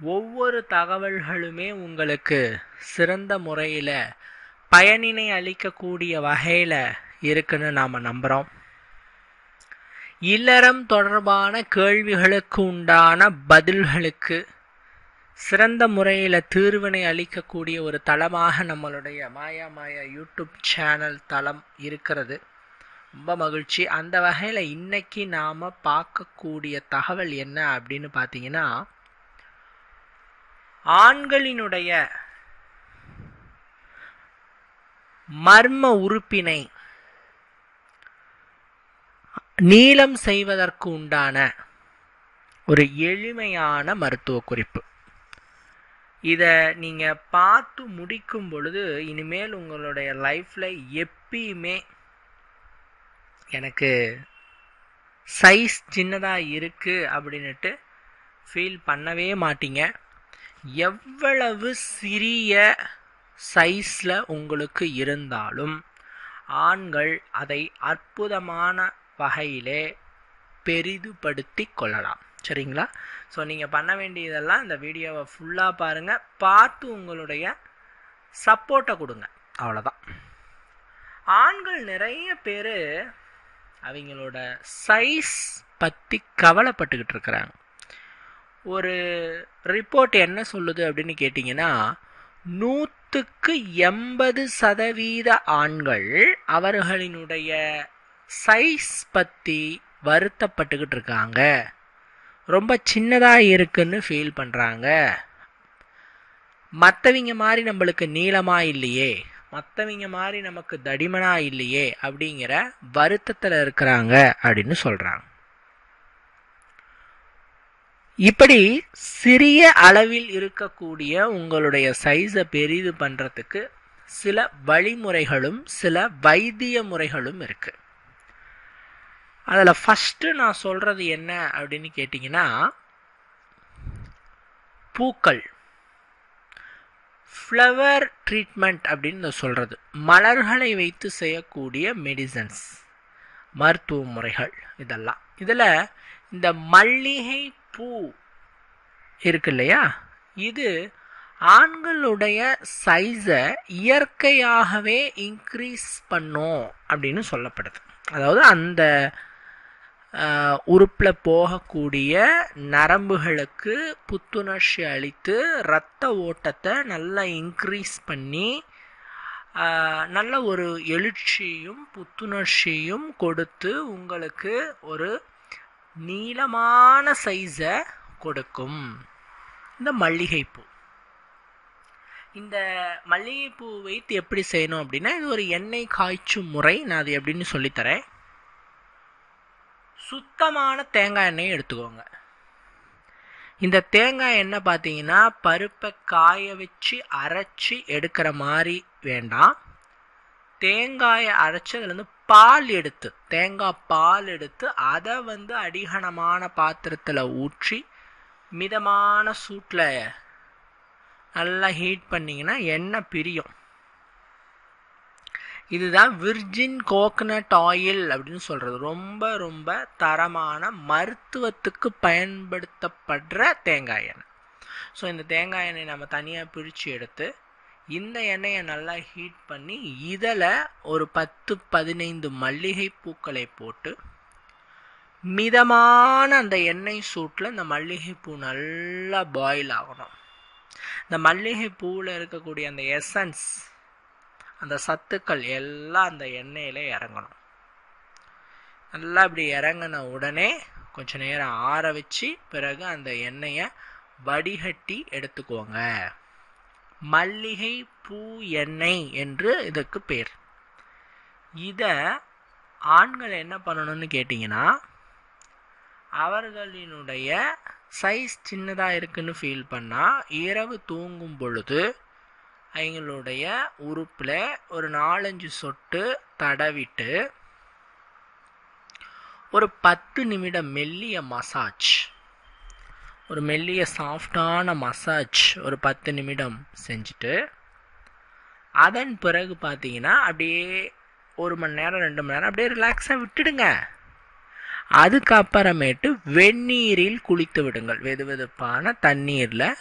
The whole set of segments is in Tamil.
ஒவ்வொரு தகவல்களுமே உங்களுக்கு சிறந்த முறையில் பயனினை அளிக்கக்கூடிய வகையில் இருக்குன்னு நாம் நம்புகிறோம் இல்லறம் தொடர்பான கேள்விகளுக்கு உண்டான பதில்களுக்கு சிறந்த முறையில் தீர்வினை அளிக்கக்கூடிய ஒரு தளமாக நம்மளுடைய மாயா மாயா யூடியூப் சேனல் தளம் இருக்கிறது. ரொம்ப மகிழ்ச்சி. அந்த வகையில் இன்றைக்கி நாம் பார்க்கக்கூடிய தகவல் என்ன அப்படின்னு பார்த்தீங்கன்னா ஆண்களினுடைய மர்ம உறுப்பினை நீளம் செய்வதற்கு உண்டான ஒரு எளிமையான மருத்துவ குறிப்பு. இதை நீங்கள் பார்த்து முடிக்கும் பொழுது இனிமேல் உங்களுடைய லைஃப்பில் எப்பயுமே எனக்கு சைஸ் சின்னதாக இருக்குது அப்படின்னுட்டு ஃபீல் பண்ணவே மாட்டீங்க. எவ்வளவு சிறிய சைஸில் உங்களுக்கு இருந்தாலும் ஆண்கள் அதை அற்புதமான வகையிலே பெரிதுபடுத்தி கொள்ளலாம். சரிங்களா? ஸோ நீங்கள் பண்ண வேண்டியதெல்லாம் இந்த வீடியோவை ஃபுல்லாக பாருங்கள் பார்த்து உங்களுடைய சப்போர்ட்டை கொடுங்க. அவ்வளோதான் ஆண்கள் நிறைய பேர் அவங்களோட சைஸ் பற்றி கவலைப்பட்டுக்கிட்டு இருக்கிறாங்க. ஒரு ரிப்போர்ட் என்ன சொல்லுது அப்படின்னு கேட்டிங்கன்னா நூற்றுக்கு எண்பது சதவீத ஆண்கள் அவர்களினுடைய சைஸ் பற்றி வருத்தப்பட்டுக்கிட்டு இருக்காங்க. ரொம்ப சின்னதாக இருக்குன்னு ஃபீல் பண்ணுறாங்க மற்றவங்க மாதிரி நம்மளுக்கு நீளமாக இல்லையே மற்றவங்க மாதிரி நமக்கு தடிமனாக இல்லையே அப்படிங்கிற வருத்தத்தில் இருக்கிறாங்க அப்படின்னு சொல்கிறாங்க இப்படி சிறிய அளவில் இருக்கக்கூடிய உங்களுடைய சைஸை பெரிது பண்ணுறதுக்கு சில வழிமுறைகளும் சில வைத்திய முறைகளும் இருக்குது அதில் ஃபஸ்ட்டு நான் சொல்கிறது என்ன அப்படின்னு கேட்டிங்கன்னா பூக்கள். ஃப்ளவர் ட்ரீட்மெண்ட் அப்படின்னு சொல்கிறது மலர்களை வைத்து செய்யக்கூடிய மெடிசன்ஸ் மருத்துவ முறைகள் இதெல்லாம். இதில் இந்த மல்லிகை பூ இருக்கு இல்லையா இது ஆண்களுடைய சைஸை இயற்கையாகவே இன்க்ரீஸ் பண்ணும் அப்படின்னு சொல்லப்படுது. அதாவது அந்த உறுப்பில் போகக்கூடிய நரம்புகளுக்கு புத்துணர்ச்சி அளித்து இரத்த ஓட்டத்தை நல்லா இன்க்ரீஸ் பண்ணி நல்ல ஒரு எழுச்சியும் புத்துணர்ச்சியும் கொடுத்து உங்களுக்கு ஒரு நீளமான சைஸை கொடுக்கும். இந்த மல்லிகைப்பூ. இந்த மல்லிகைப்பூ வைத்து எப்படி செய்யணும் அப்படின்னா இது ஒரு எண்ணெய் காய்ச்சும் முறை நான் அது எப்படின்னு சொல்லித்தரேன். சுத்தமான தேங்காய் எண்ணெயை எடுத்துக்கோங்க. இந்த தேங்காய் எண்ணெய் பார்த்தீங்கன்னா பருப்பை காய வச்சு அரைச்சி எடுக்கிற மாதிரி வேண்டாம். தேங்காயை அரைச்சி அதுலேருந்து பால் எடுத்து தேங்காய் பால் எடுத்து அதை வந்து அடிகனமான பாத்திரத்தில் ஊற்றி மிதமான சூட்டில் நல்லா ஹீட் பண்ணிங்கன்னா எண்ணெய் பிரியும். இதுதான் விர்ஜின் கோகனட் ஆயில் அப்படின்னு சொல்கிறது ரொம்ப ரொம்ப தரமான மருத்துவத்துக்கு பயன்படுத்தப்படுற தேங்காய் எண்ணெய். ஸோ இந்த தேங்காய் எண்ணெய் நம்ம தனியாக பிரித்து எடுத்து இந்த எண்ணெயை நல்லா ஹீட் பண்ணி இதில் ஒரு பத்து பதினைந்து மல்லிகை பூக்களை போட்டு மிதமான அந்த எண்ணெய் சூட்டில் இந்த மல்லிகைப்பூ நல்லா பாயில் ஆகணும். இந்த மல்லிகை பூவில் இருக்கக்கூடிய அந்த எசன்ஸ் அந்த சத்துக்கள் எல்லாம் அந்த எண்ணெயில் இறங்கணும். நல்லா இப்படி இறங்கின உடனே கொஞ்ச நேரம் ஆற வச்சு பிறகு அந்த எண்ணெயை வடிகட்டி எடுத்துக்கோங்க. மல்லிகை பூ எண்ணெய் என்று இதுக்கு பேர். இதை ஆண்கள் என்ன பண்ணணும்னு கேட்டிங்கன்னா அவர்களினுடைய சைஸ் சின்னதாக இருக்குன்னு ஃபீல் பண்ணால் இரவு தூங்கும் பொழுது அவங்களுடைய உறுப்பில் ஒரு நாலஞ்சு சொட்டு தடவிட்டு ஒரு பத்து நிமிடம் மெல்லிய மசாஜ் ஒரு மெல்லிய சாஃப்டான மசாஜ் ஒரு பத்து நிமிடம் செஞ்சுட்டு அதன் பிறகு பார்த்தீங்கன்னா அப்படியே ஒரு மணி நேரம் ரெண்டு மணி நேரம் அப்படியே ரிலாக்ஸாக விட்டுடுங்க. அதுக்கப்புறமேட்டு வெந்நீரில் குளித்து விடுங்கள். வெது வெதுப்பான தண்ணீரில்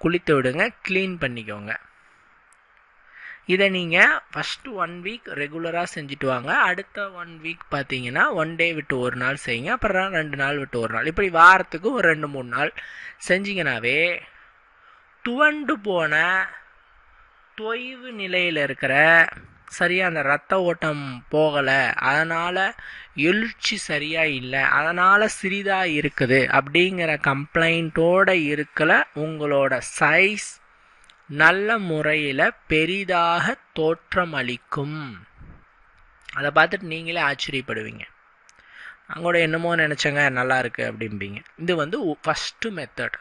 குளித்து விடுங்க. க்ளீன் பண்ணிக்கோங்க. இதை நீங்கள் ஃபஸ்ட்டு ஒன் வீக் ரெகுலராக செஞ்சுட்டு வாங்க. அடுத்த ஒன் வீக் பார்த்தீங்கன்னா ஒன் டே விட்டு ஒரு நாள் செய்யுங்க. அப்புறம் ரெண்டு நாள் விட்டு ஒரு நாள். இப்படி வாரத்துக்கு ஒரு ரெண்டு மூணு நாள் செஞ்சிங்கனாவே துவண்டு போன தொய்வு நிலையில் இருக்கிற சரியாக அந்த ரத்த ஓட்டம் போகலை. அதனால் எழுச்சி சரியாக இல்லை. அதனால் சிறிதாக இருக்குது. அப்படிங்கிற கம்ப்ளைண்ட்டோடு இருக்கல உங்களோட சைஸ் நல்ல முறையில் பெரிதாக தோற்றம் அளிக்கும் அதை பார்த்துட்டு நீங்களே ஆச்சரியப்படுவீங்க. அங்கோட என்னமோ நினச்சேங்க நல்லா இருக்கு அப்படிம்பீங்க. இது வந்து ஃபஸ்ட்டு மெத்தட்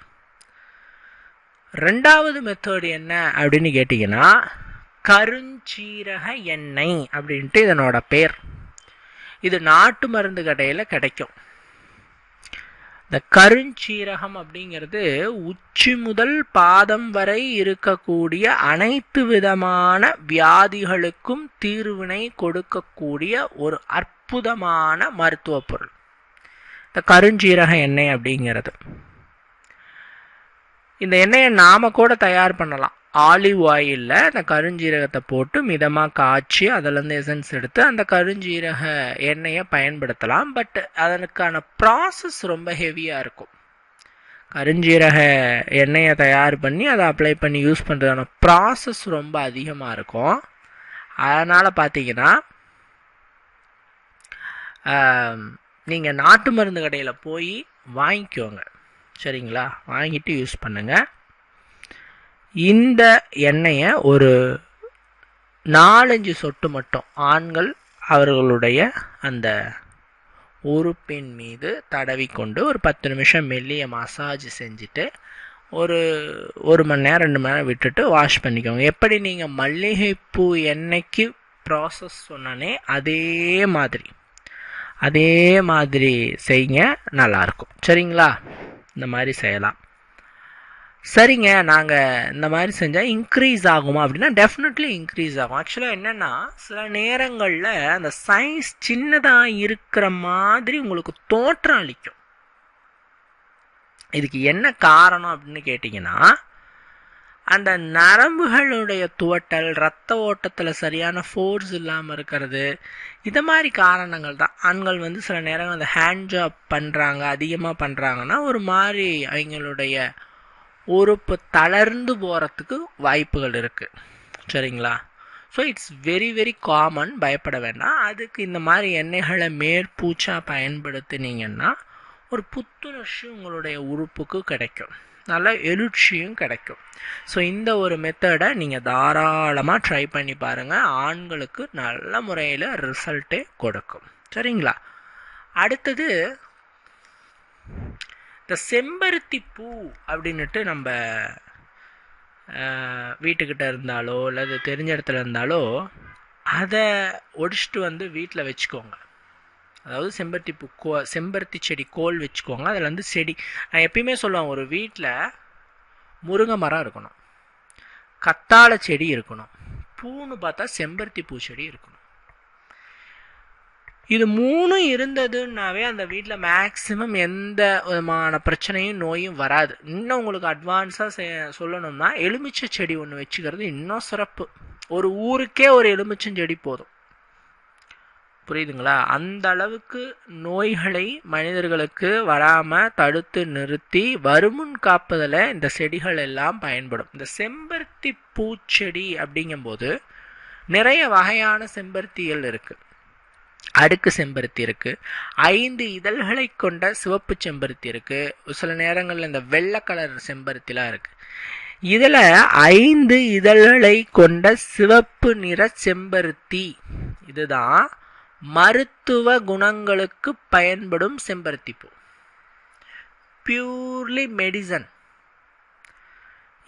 ரெண்டாவது மெத்தட் என்ன அப்படின்னு கேட்டிங்கன்னா கருஞ்சீரக எண்ணெய் அப்படின்ட்டு இதனோட பேர். இது நாட்டு மருந்து கடையில் கிடைக்கும். இந்த கருஞ்சீரகம் அப்படிங்கிறது உச்சி முதல் பாதம் வரை இருக்கக்கூடிய அனைத்து விதமான வியாதிகளுக்கும் தீர்வினை கொடுக்கக்கூடிய ஒரு அற்புதமான மருத்துவ பொருள். இந்த கருஞ்சீரக எண்ணெய் அப்படிங்கிறது. இந்த எண்ணெயை நாம கூட தயார் பண்ணலாம். ஆலிவ் ஆயிலில் அந்த கருஞ்சீரகத்தை போட்டு மிதமாக காய்ச்சி அதிலேருந்து எசன்ஸ் எடுத்து அந்த கருஞ்சீரக எண்ணெயை பயன்படுத்தலாம். பட் அதற்கான ப்ராசஸ் ரொம்ப ஹெவியாக இருக்கும். கருஞ்சீரக எண்ணெயை தயார் பண்ணி அதை அப்ளை பண்ணி யூஸ் பண்ணுறதான ப்ராசஸ் ரொம்ப அதிகமாக இருக்கும். அதனால் பார்த்தீங்கன்னா நீங்கள் நாட்டு மருந்து கடையில் போய் வாங்கிக்கோங்க. சரிங்களா? வாங்கிட்டு யூஸ் பண்ணுங்கள் இந்த எண்ணெயை ஒரு நாலஞ்சு சொட்டு மட்டும் ஆண்கள் அவர்களுடைய அந்த உறுப்பின் மீது தடவி கொண்டு ஒரு பத்து நிமிஷம் மெல்லிய மசாஜ் செஞ்சுட்டு ஒரு ஒரு மணி நேரம் ரெண்டு மணி நேரம் விட்டுட்டு வாஷ் பண்ணிக்கோங்க. எப்படி நீங்கள் மல்லிகைப்பூ எண்ணெய்க்கு ப்ராசஸ் சொன்னானே அதே மாதிரி அதே மாதிரி செய்யுங்க நல்லாயிருக்கும் சரிங்களா? இந்த மாதிரி செய்யலாம். சரிங்க நாங்கள் இந்த மாதிரி செஞ்சால் இன்க்ரீஸ் ஆகுமா அப்படின்னா டெஃபினெட்லி இன்க்ரீஸ் ஆகும். ஆக்சுவலாக என்னென்னா சில நேரங்களில் அந்த சைஸ் சின்னதாக இருக்கிற மாதிரி உங்களுக்கு தோற்றம் அளிக்கும். இதுக்கு என்ன காரணம் அப்படின்னு கேட்டிங்கன்னா அந்த நரம்புகளுடைய துவட்டல் ரத்த ஓட்டத்தில் சரியான ஃபோர்ஸ் இல்லாமல் இருக்கிறது இது மாதிரி காரணங்கள் தான். ஆண்கள் வந்து சில நேரங்கள் அந்த ஹேண்ட் ஜாப் பண்ணுறாங்க அதிகமாக பண்ணுறாங்கன்னா ஒரு மாதிரி அவங்களுடைய உறுப்பு தளர்ந்து போகிறதுக்கு வாய்ப்புகள் இருக்குது சரிங்களா? So it's very very common பயப்பட வேண்டாம். அதுக்கு இந்த மாதிரி எண்ணெய்களை மேற்பூச்சாக பயன்படுத்தினீங்கன்னா ஒரு புத்துணர்ச்சி உங்களுடைய உறுப்புக்கு கிடைக்கும். நல்ல எழுச்சியும் கிடைக்கும். ஸோ இந்த ஒரு மெத்தடை நீங்கள் தாராளமாக ட்ரை பண்ணி பாருங்கள் ஆண்களுக்கு நல்ல முறையில் ரிசல்ட்டே கொடுக்கும். சரிங்களா? அடுத்தது இந்த செம்பருத்தி பூ அப்படின்னுட்டு நம்ம வீட்டுக்கிட்ட இருந்தாலோ அல்லது தெரிஞ்ச இடத்துல இருந்தாலோ அதை ஒடிச்சிட்டு வந்து வீட்டில் வச்சுக்கோங்க. அதாவது செம்பருத்தி பூ கோ செம்பருத்தி செடி கோல் வச்சுக்கோங்க. அதில் வந்து செடி நான் எப்பயுமே சொல்லுவேன் ஒரு வீட்டில் முருங்கை மரம் இருக்கணும். கத்தாழை செடி இருக்கணும். பூன்னு பார்த்தா செம்பருத்தி பூ செடி இருக்கணும். இது மூணும் இருந்ததுன்னாவே அந்த வீட்டில் மேக்ஸிமம் எந்த விதமான பிரச்சனையும் நோயும் வராது. இன்னும் உங்களுக்கு அட்வான்ஸாக சொல்லணும்னா எலுமிச்சை செடி ஒன்று வச்சுக்கிறது இன்னும் சிறப்பு. ஒரு ஊருக்கே ஒரு எலுமிச்சம் செடி போதும். புரியுதுங்களா? அந்த அளவுக்கு நோய்களை மனிதர்களுக்கு வராமல் தடுத்து நிறுத்தி வருமுன் காப்பதில் இந்த செடிகள் எல்லாம் பயன்படும். இந்த செம்பருத்தி பூச்செடி அப்படிங்கும்போது நிறைய வகையான செம்பருத்திகள் இருக்குது அடுக்கு செம்பருத்தி இருக்குது ஐந்து இதழ்களை கொண்ட சிவப்பு செம்பருத்தி இருக்குது சில நேரங்களில் இந்த வெள்ளை கலர் செம்பருத்திலாம் இருக்குது இதில் ஐந்து இதழ்களை கொண்ட சிவப்பு நிற செம்பருத்தி. இதுதான் மருத்துவ குணங்களுக்கு பயன்படும் செம்பருத்தி பூ. பியூர்லி மெடிசன்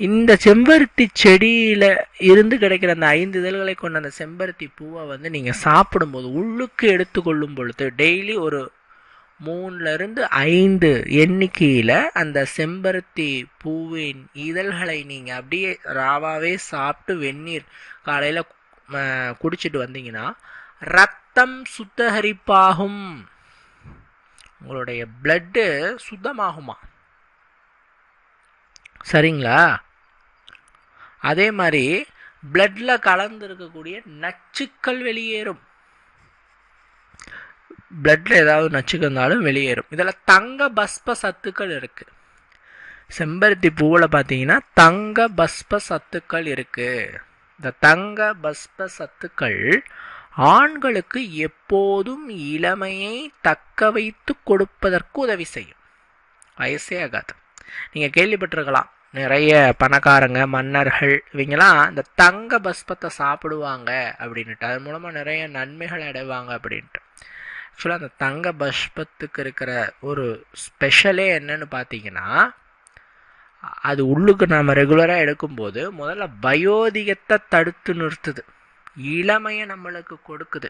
இந்த செம்பருத்தி செடியில் இருந்து கிடைக்கிற அந்த ஐந்து இதழ்களை கொண்ட அந்த செம்பருத்தி பூவை வந்து நீங்கள் சாப்பிடும்போது உள்ளுக்கு எடுத்துக்கொள்ளும் பொழுது டெய்லி ஒரு மூணுலேருந்து ஐந்து எண்ணிக்கையில் அந்த செம்பருத்தி பூவின் இதழ்களை நீங்கள் அப்படியே ராவாவே சாப்பிட்டு வெந்நீர் காலையில் குடிச்சிட்டு வந்தீங்கன்னா ரத்தம் சுத்தகரிப்பாகும். உங்களுடைய பிளட்டு சுத்தமாகுமா? சரிங்களா? அதே மாதிரி பிளட்டில் கலந்து இருக்கக்கூடிய நச்சுக்கள் வெளியேறும். பிளட்டில் ஏதாவது நச்சுக்கு இருந்தாலும் வெளியேறும். இதில் தங்க பஸ்ப சத்துக்கள் இருக்குது செம்பருத்தி பூவில் பார்த்தீங்கன்னா தங்க பஸ்ப சத்துக்கள் இருக்குது இந்த தங்க பஸ்ப சத்துக்கள் ஆண்களுக்கு எப்போதும் இளமையை தக்க வைத்து கொடுப்பதற்கு உதவி செய்யும். வயசே ஆகாது. நீங்கள் கேள்விப்பட்டிருக்கலாம். நிறைய பணக்காரங்க மன்னர்கள் இவங்கெல்லாம் இந்த தங்க பஸ்பத்தை சாப்பிடுவாங்க அப்படின்ட்டு அது மூலமாக நிறைய நன்மைகள் அடைவாங்க அப்படின்ட்டு. ஆக்சுவலாக அந்த தங்க பஸ்பத்துக்கு இருக்கிற ஒரு ஸ்பெஷலே என்னன்னு பார்த்தீங்கன்னா அது உள்ளுக்கு நாம் ரெகுலராக எடுக்கும்போது முதல்ல வயோதிகத்தை தடுத்து நிறுத்துது. இளமையை நம்மளுக்கு கொடுக்குது.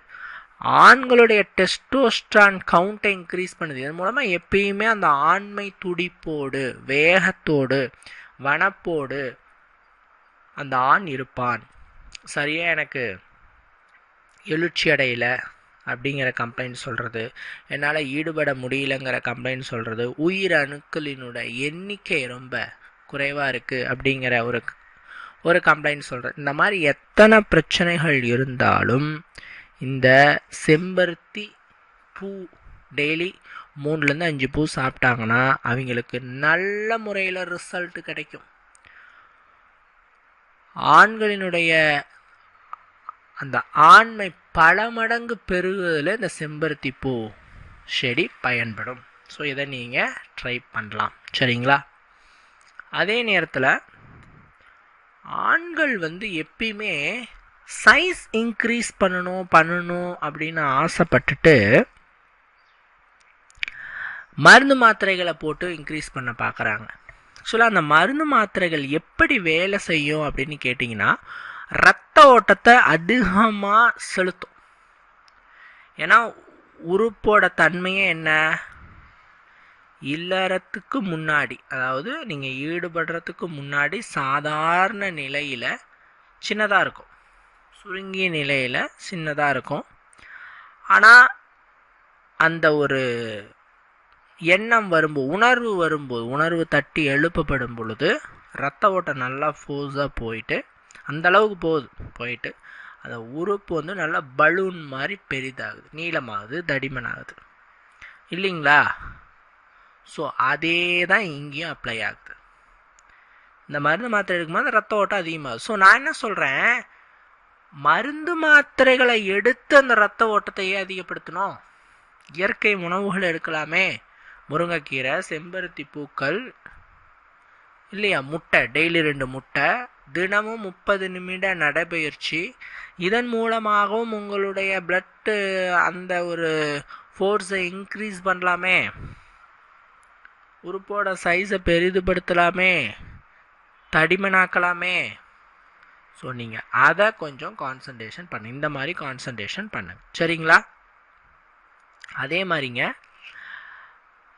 ஆண்களுடைய டெஸ்டோஸ்ட்ரான் கவுண்ட்டை இன்க்ரீஸ் பண்ணுது. இதன் மூலமாக எப்பயுமே அந்த ஆண்மை துடிப்போடு வேகத்தோடு வனப்போடு. அந்த ஆண் இருப்பான். சரியாக எனக்கு எழுச்சி அடையலை அப்படிங்கிற கம்ப்ளைண்ட் சொல்கிறது என்னால் ஈடுபட முடியலங்கிற கம்ப்ளைண்ட் சொல்கிறது உயிர் அணுக்களினோட எண்ணிக்கை ரொம்ப குறைவாக இருக்குது அப்படிங்கிற ஒரு ஒரு கம்ப்ளைண்ட் சொல்கிறது இந்த மாதிரி எத்தனை பிரச்சனைகள் இருந்தாலும் இந்த செம்பருத்தி பூ டெய்லி மூணுலேருந்து அஞ்சு பூ சாப்பிட்டாங்கன்னா அவங்களுக்கு நல்ல முறையில் ரிசல்ட்டு கிடைக்கும். ஆண்களினுடைய அந்த ஆண்மை பல மடங்கு பெருகுவதில் இந்த செம்பருத்தி பூ செடி பயன்படும். ஸோ இதை நீங்கள் ட்ரை பண்ணலாம். சரிங்களா? அதே நேரத்தில் ஆண்கள் வந்து எப்பயுமே சைஸ் இன்க்ரீஸ் பண்ணணும் பண்ணணும் அப்படின்னு ஆசைப்பட்டுட்டு மருந்து மாத்திரைகளை போட்டு இன்க்ரீஸ் பண்ண பார்க்குறாங்க ஆக்சுவலாக அந்த மருந்து மாத்திரைகள் எப்படி வேலை செய்யும் அப்படின்னு கேட்டிங்கன்னா ரத்த ஓட்டத்தை அதிகமாக செலுத்தும். ஏன்னா உறுப்போட தன்மையே என்ன? இல்லறத்துக்கு முன்னாடி அதாவது நீங்கள் ஈடுபடுறதுக்கு முன்னாடி சாதாரண நிலையில் சின்னதாக இருக்கும். சுருங்கிய நிலையில் சின்னதாக இருக்கும். ஆனால் அந்த ஒரு எண்ணம் வரும்போது உணர்வு வரும்போது உணர்வு தட்டி எழுப்பப்படும் பொழுது ரத்த ஓட்டம் நல்லா ஃபோர்ஸாக போயிட்டு அந்த அளவுக்கு போகுது. போயிட்டு அந்த உறுப்பு வந்து நல்லா பலூன் மாதிரி பெரிதாகுது. நீளமாகுது தடிமனாகுது. இல்லைங்களா? ஸோ அதே தான் இங்கேயும் அப்ளை ஆகுது. இந்த மருந்து மாத்திரை எடுக்கும்போது ரத்த ஓட்டம் அதிகமாகுது. ஸோ நான் என்ன சொல்கிறேன் மருந்து மாத்திரைகளை எடுத்து அந்த ரத்த ஓட்டத்தையே அதிகப்படுத்தணும். இயற்கை உணவுகள் எடுக்கலாமே. முருங்கைக்கீரை செம்பருத்தி பூக்கள் இல்லையா முட்டை டெய்லி ரெண்டு முட்டை தினமும் முப்பது நிமிட நடைபயிற்சி. இதன் மூலமாகவும் உங்களுடைய பிளட்டு அந்த ஒரு ஃபோர்ஸை இன்க்ரீஸ் பண்ணலாமே. உறுப்போட சைஸை பெரிதுபடுத்தலாமே. தடிமனாக்கலாமே. ஸோ நீங்கள் அதை கொஞ்சம் கான்சன்ட்ரேஷன் பண்ணு. இந்த மாதிரி கான்சன்ட்ரேஷன் பண்ணுங்க சரிங்களா? அதே மாதிரிங்க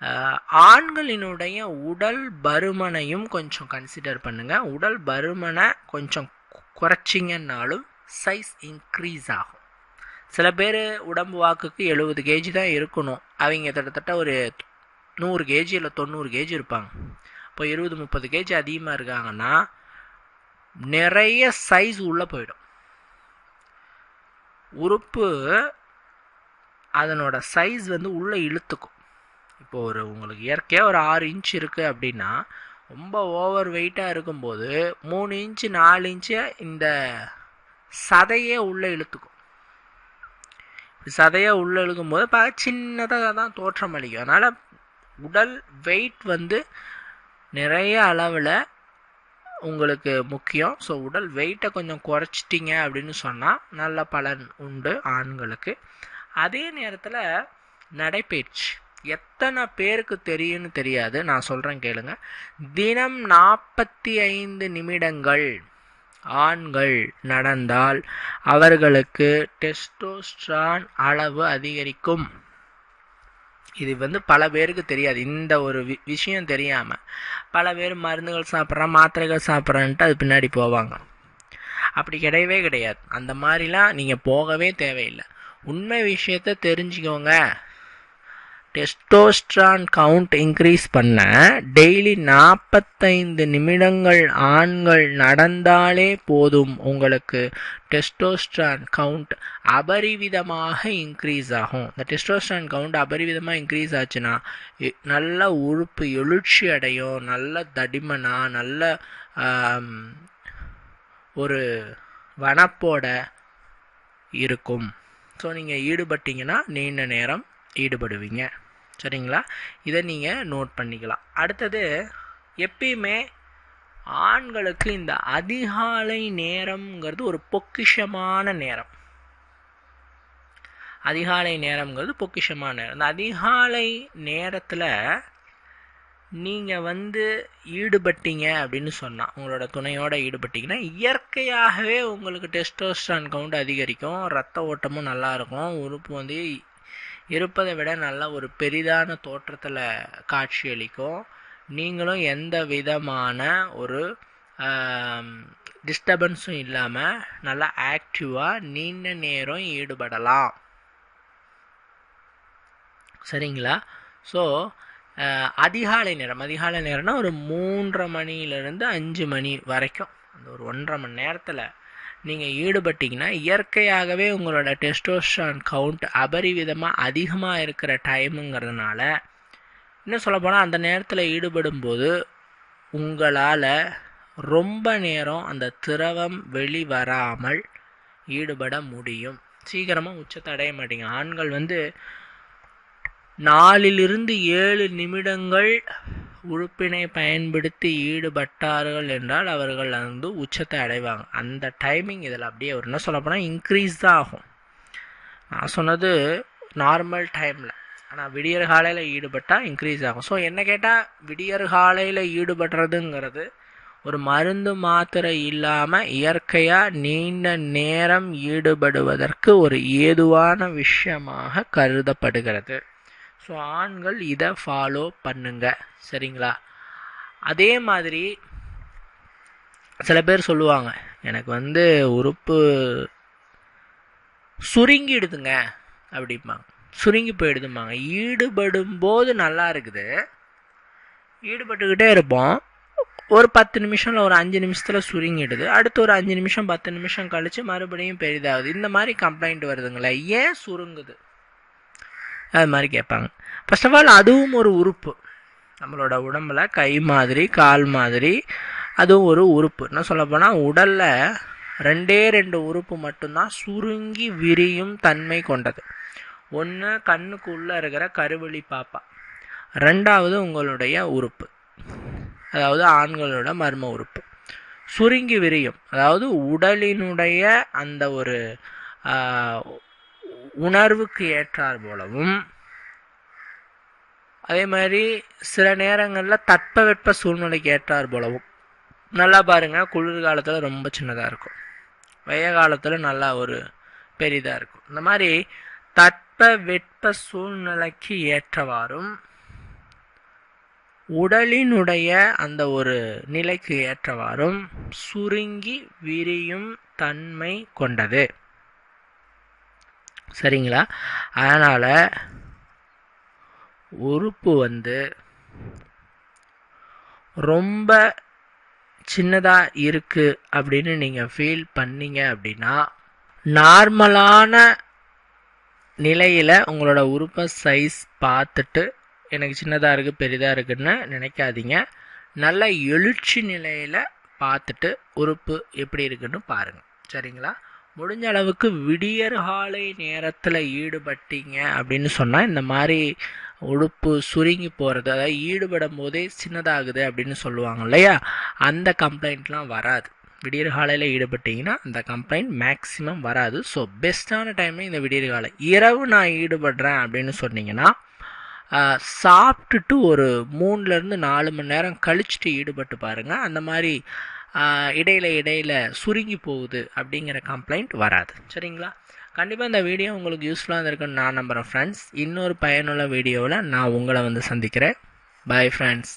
ஆண்களினுடைய உடல் பருமனையும் கொஞ்சம் கன்சிடர் பண்ணுங்கள் உடல் பருமனை கொஞ்சம் குறைச்சிங்கன்னாலும் சைஸ் இன்க்ரீஸ் ஆகும். சில பேர் உடம்பு வாக்குக்கு எழுபது கேஜி தான் இருக்கணும். அவங்க கிட்டத்தட்ட ஒரு நூறு கேஜி இல்லை தொண்ணூறு கேஜி இருப்பாங்க. இப்போ இருபது முப்பது கேஜி அதிகமாக இருக்காங்கன்னா நிறைய சைஸ் உள்ளே போயிடும். உறுப்பு அதனோட சைஸ் வந்து உள்ளே இழுத்துக்கும். இப்போ ஒரு உங்களுக்கு இயற்கையாக ஒரு ஆறு இன்ச் இருக்குது அப்படின்னா ரொம்ப ஓவர் வெயிட்டாக இருக்கும்போது மூணு இன்ச்சு நாலு இன்ச்சு இந்த சதையே உள்ளே இழுத்துக்கும். சதையை உள்ளே இழுக்கும்போது பல சின்னதாக தான் தோற்றம் அளிக்கும். அதனால் உடல் வெயிட் வந்து நிறைய அளவில் உங்களுக்கு முக்கியம். ஸோ உடல் வெயிட்டை கொஞ்சம் குறைச்சிட்டிங்க அப்படின்னு சொன்னால் நல்ல பலன் உண்டு ஆண்களுக்கு. அதே நேரத்தில் நடைப்பயிற்சி. எத்தனை பேருக்கு தெரியும்னு தெரியாது. நான் சொல்கிறேன் கேளுங்க. தினம் நாற்பத்தி ஐந்து நிமிடங்கள் ஆண்கள் நடந்தால் அவர்களுக்கு டெஸ்டோஸ்ட்ரான் அளவு அதிகரிக்கும். இது வந்து பல பேருக்கு தெரியாது. இந்த ஒரு வி விஷயம் தெரியாமல் பல பேர் மருந்துகள் சாப்பிட்றான் மாத்திரைகள் சாப்பிட்றான்ட்டு அது பின்னாடி போவாங்க. அப்படி கிடையவே கிடையாது. அந்த மாதிரிலாம் நீங்கள் போகவே தேவையில்லை. உண்மை விஷயத்த தெரிஞ்சுக்கோங்க. டெஸ்டோஸ்ட்ரான் கவுண்ட் இன்க்ரீஸ் பண்ண டெய்லி நாற்பத்தைந்து நிமிடங்கள் ஆண்கள் நடந்தாலே போதும் உங்களுக்கு டெஸ்டோஸ்ட்ரான் கவுண்ட் அபரிவிதமாக இன்க்ரீஸ் ஆகும். இந்த டெஸ்டோஸ்ட்ரான் கவுண்ட் அபரிவிதமாக இன்க்ரீஸ் ஆச்சுன்னா நல்ல உறுப்பு எழுச்சி அடையும் நல்ல தடிமனாக நல்ல ஒரு வனப்போட இருக்கும். ஸோ நீங்கள் ஈடுபட்டீங்கன்னா நீண்ட நேரம் ஈடுபடுவீங்க. சரிங்களா? இதை நீங்கள் நோட் பண்ணிக்கலாம். அடுத்தது எப்பயுமே ஆண்களுக்கு இந்த அதிகாலை நேரம்ங்கிறது ஒரு பொக்கிஷமான நேரம். அதிகாலை நேரம்ங்கிறது பொக்கிஷமான நேரம். இந்த அதிகாலை நேரத்தில் நீங்கள் வந்து ஈடுபட்டீங்க அப்படின்னு சொன்னால் உங்களோட துணையோட ஈடுபட்டீங்கன்னா இயற்கையாகவே உங்களுக்கு டெஸ்டோஸ்டான் கவுண்ட் அதிகரிக்கும் ரத்த ஓட்டமும் நல்லா இருக்கும் உறுப்பு வந்து இருப்பதை விட நல்லா ஒரு பெரிதான தோற்றத்தில் காட்சியளிக்கும் நீங்களும் எந்த விதமான ஒரு டிஸ்டர்பன்ஸும் இல்லாமல் நல்லா ஆக்டிவாக நீண்ட நேரம் ஈடுபடலாம். சரிங்களா? ஸோ அதிகாலை நேரம். அதிகாலை நேரம்னா ஒரு மூன்றரை மணியிலேருந்து அஞ்சு மணி வரைக்கும். அந்த ஒரு ஒன்றரை மணி நேரத்தில் நீங்கள் ஈடுபட்டிங்கன்னா இயற்கையாகவே உங்களோட டெஸ்டோஸ்டான் கவுண்ட் அபரிவிதமாக அதிகமாக இருக்கிற டைமுங்கிறதுனால இன்னும் சொல்லப்போனால் அந்த நேரத்தில் ஈடுபடும் போது உங்களால் ரொம்ப நேரம் அந்த திரவம் வெளிவராமல் ஈடுபட முடியும். சீக்கிரமாக உச்சத்தை அடைய மாட்டீங்க. ஆண்கள் வந்து நாலிலிருந்து ஏழு நிமிடங்கள் உறுப்பினை பயன்படுத்தி ஈடுபட்டார்கள் என்றால் அவர்கள் வந்து உச்சத்தை அடைவாங்க. அந்த டைமிங் இதில் அப்படியே ஒரு என்ன சொல்லப்போனால் இன்க்ரீஸ் தான் ஆகும். நான் சொன்னது நார்மல் டைமில் ஆனால் விடியற் காலையில் ஈடுபட்டால் இன்க்ரீஸ் ஆகும். ஸோ என்ன கேட்டால் விடியற் காலையில் ஈடுபடுறதுங்கிறது ஒரு மருந்து மாத்திரை இல்லாமல் இயற்கையாக நீண்ட நேரம் ஈடுபடுவதற்கு ஒரு ஏதுவான விஷயமாக கருதப்படுகிறது. ஸோ ஆண்கள் இதை ஃபாலோ பண்ணுங்க. சரிங்களா? அதே மாதிரி சில பேர் சொல்லுவாங்க எனக்கு வந்து உறுப்பு சுருங்கிடுதுங்க அப்படிம்பாங்க. சுருங்கி போயிடுதும்பாங்க. ஈடுபடும் போது நல்லா இருக்குது. ஈடுபட்டுக்கிட்டே இருப்போம். ஒரு பத்து நிமிஷம்ல ஒரு அஞ்சு நிமிஷத்தில் சுருங்கிடுது. அடுத்து ஒரு அஞ்சு நிமிஷம் பத்து நிமிஷம் கழித்து மறுபடியும் பெரிதாகுது. இந்த மாதிரி கம்ப்ளைண்ட் வருதுங்களே ஏன் சுருங்குது? அது மாதிரி கேட்பாங்க. ஃபஸ்ட் ஆஃப் ஆல் அதுவும் ஒரு உறுப்பு. நம்மளோட உடம்புல கை மாதிரி கால் மாதிரி அதுவும் ஒரு உறுப்பு. என்ன சொல்ல போனால் உடலில் ரெண்டே ரெண்டு உறுப்பு மட்டும்தான் சுருங்கி விரியும் தன்மை கொண்டது. ஒன்று கண்ணுக்கு உள்ளே இருக்கிற கருவழி பாப்பா. ரெண்டாவது உங்களுடைய உறுப்பு. அதாவது ஆண்களோட மர்ம உறுப்பு. சுருங்கி விரியும். அதாவது உடலினுடைய அந்த ஒரு உணர்வுக்கு ஏற்றார் போலவும் அதே மாதிரி சில நேரங்களில் தட்பவெட்ப சூழ்நிலைக்கு ஏற்றார் போலவும். நல்லா பாருங்கள் குளிர் காலத்தில் ரொம்ப சின்னதாக இருக்கும். வெய்ய காலத்தில் நல்லா ஒரு பெரிதாக இருக்கும். இந்த மாதிரி தட்ப வெட்ப சூழ்நிலைக்கு ஏற்றவாறும் உடலினுடைய அந்த ஒரு நிலைக்கு ஏற்றவாறும் சுருங்கி விரியும் தன்மை கொண்டது. சரிங்களா? அதனால் உறுப்பு வந்து ரொம்ப சின்னதாக இருக்குது அப்படின்னு நீங்கள் ஃபீல் பண்ணீங்க அப்படின்னா நார்மலான நிலையில் உங்களோட உறுப்பை சைஸ் பார்த்துட்டு எனக்கு சின்னதாக இருக்குது பெரிதாக இருக்குன்னு நினைக்காதீங்க. நல்ல எழுச்சி நிலையில் பார்த்துட்டு உறுப்பு எப்படி இருக்குன்னு பாருங்கள் சரிங்களா? முடிஞ்ச அளவுக்கு விடியற்காலை நேரத்தில் ஈடுபட்டீங்க அப்படின்னு சொன்னால் இந்த மாதிரி உடுப்பு சுருங்கி போகிறது அதாவது ஈடுபடும் போதே சின்னதாகுது அப்படின்னு சொல்லுவாங்க இல்லையா? அந்த கம்ப்ளைண்ட்லாம் வராது. விடியற்காலையில் ஈடுபட்டிங்கன்னா ஈடுபட்டீங்கன்னா அந்த கம்ப்ளைண்ட் மேக்ஸிமம் வராது. ஸோ பெஸ்ட்டான டைமே இந்த விடியற்காலை இரவு நான் ஈடுபடுறேன் அப்படின்னு சொன்னீங்கன்னா சாப்பிட்டுட்டு ஒரு மூணுலேருந்து நாலு மணி நேரம் கழிச்சுட்டு ஈடுபட்டு பாருங்கள் அந்த மாதிரி இடையில இடையில சுருங்கி போகுது அப்படிங்கிற கம்ப்ளைண்ட் வராது. சரிங்களா? கண்டிப்பாக இந்த வீடியோ உங்களுக்கு யூஸ்ஃபுல்லாக இருந்திருக்குன்னு நான் நம்புகிறேன் ஃப்ரெண்ட்ஸ் இன்னொரு பயனுள்ள வீடியோவில் நான் உங்களை வந்து சந்திக்கிறேன். Bye friends